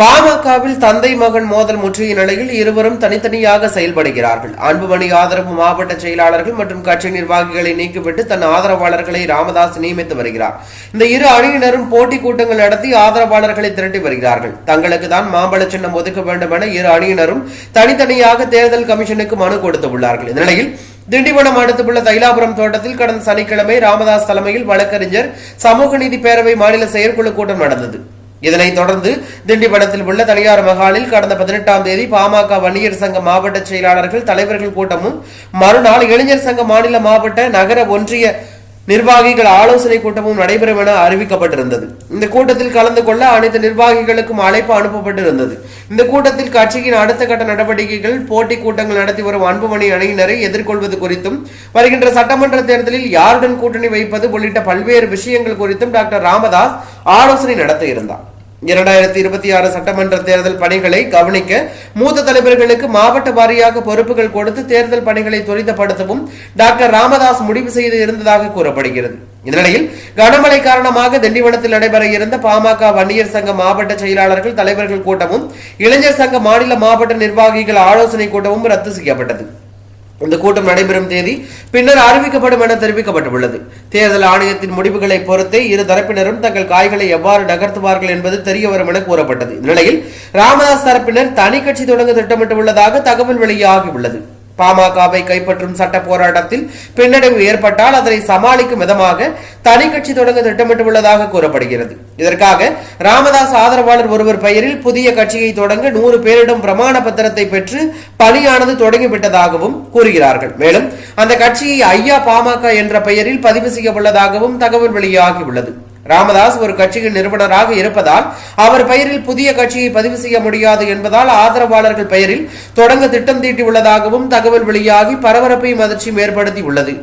பாமகவில் தந்தை மகன் மோதல் முற்றிய நிலையில் இருவரும் தனித்தனியாக செயல்படுகிறார்கள். அன்புமணி ஆதரவு மாவட்ட செயலாளர்கள் மற்றும் கட்சி நிர்வாகிகளை நீக்கிவிட்டு தன் ஆதரவாளர்களை ராமதாஸ் நியமித்து வருகிறார். இந்த இரு அணியினரும் போட்டி கூட்டங்கள் நடத்தி ஆதரவாளர்களை திரட்டி வருகிறார்கள். தங்களுக்கு தான் மாம்பழ சின்னம் ஒதுக்க வேண்டும் என இரு அணியினரும் தனித்தனியாக தேர்தல் கமிஷனுக்கு மனு கொடுத்துள்ளார்கள் இந்த நிலையில் திண்டிவனம் அடுத்துள்ள தைலாபுரம் தோட்டத்தில் கடந்த சனிக்கிழமை ராமதாஸ் தலைமையில் வழக்கறிஞர் சமூக நீதி பேரவை மாநில செயற்குழு கூட்டம் நடந்தது. இதனைத் தொடர்ந்து திண்டிவனத்தில் உள்ள தனியார் மகாலில் கடந்த பதினெட்டாம் தேதி பாமக வன்னியர் சங்க மாவட்ட செயலாளர்கள் தலைவர்கள் கூட்டமும் மறுநாள் இளைஞர் சங்க மாநில மாவட்ட நகர ஒன்றிய நிர்வாகிகள் ஆலோசனை கூட்டமும் நடைபெறும் என அறிவிக்கப்பட்டிருந்தது. இந்த கூட்டத்தில் கலந்து கொள்ள அனைத்து நிர்வாகிகளுக்கும் அழைப்பு அனுப்பப்பட்டிருந்தது. இந்த கூட்டத்தில் கட்சியின் அடுத்த கட்ட நடவடிக்கைகள் போட்டி கூட்டங்கள் நடத்தி வரும் அன்புமணி அணியினரை எதிர்கொள்வது குறித்தும் வருகின்ற சட்டமன்ற தேர்தலில் யாருடன் கூட்டணி வைப்பது உள்ளிட்ட பல்வேறு விஷயங்கள் குறித்தும் டாக்டர் ராமதாஸ் ஆலோசனை நடத்த இருந்தார். இரண்டாயிரத்தி இருபத்தி ஆறு சட்டமன்ற தேர்தல் பணிகளை கவனிக்க மூத்த தலைவர்களுக்கு மாவட்ட வாரியாக பொறுப்புகள் கொடுத்து தேர்தல் பணிகளை துரிதப்படுத்தவும் டாக்டர் ராமதாஸ் முடிவு செய்து இருந்ததாக கூறப்படுகிறது. இந்நிலையில் கனமழை காரணமாக திண்டிவனத்தில் நடைபெற இருந்த பாமக வன்னியர் சங்க மாவட்ட செயலாளர்கள் தலைவர்கள் கூட்டமும் இளைஞர் சங்க மாநில மாவட்ட நிர்வாகிகள் ஆலோசனை கூட்டமும் ரத்து செய்யப்பட்டது. இந்த கூட்டம் நடைபெறும் தேதி பின்னர் அறிவிக்கப்படும் என தெரிவிக்கப்பட்டுள்ளது. தேர்தல் ஆணையத்தின் முடிவுகளை பொறுத்தே இரு தரப்பினரும் தங்கள் காய்களை எவ்வாறு நகர்த்துவார்கள் என்பது தெரியவரும் என கூறப்பட்டது. இந்நிலையில் ராமதாஸ் தரப்பினர் தனி கட்சி தொடங்க திட்டமிட்டுள்ளதாக தகவல் வெளியாகியுள்ளது. பாமகவை கைப்பற்றும் சட்ட போராட்டத்தில் பின்னடைவு ஏற்பட்டால் அதனை சமாளிக்கும் விதமாக தனி கட்சி தொடங்க திட்டமிட்டுள்ளதாக கூறப்படுகிறது. இதற்காக ராமதாஸ் ஆதரவாளர் ஒருவர் பெயரில் புதிய கட்சியை தொடங்க நூறு பேரிடம் பிரமாண பத்திரத்தை பெற்று பணியானது தொடங்கிவிட்டதாகவும் கூறுகிறார்கள். மேலும் அந்த கட்சியை ஐயா பாமக என்ற பெயரில் பதிவு செய்யவுள்ளதாகவும் தகவல் வெளியாகியுள்ளது. ராமதாஸ் ஒரு கட்சியின் நிறுவனராக இருப்பதால் அவர் பெயரில் புதிய கட்சியை பதிவு செய்ய முடியாது என்பதால் ஆதரவாளர்கள் பெயரில் தொடங்க திட்டம் தீட்டியுள்ளதாகவும் தகவல் வெளியாகி பரபரப்பையும் அதிர்ச்சியும் ஏற்படுத்தி உள்ளது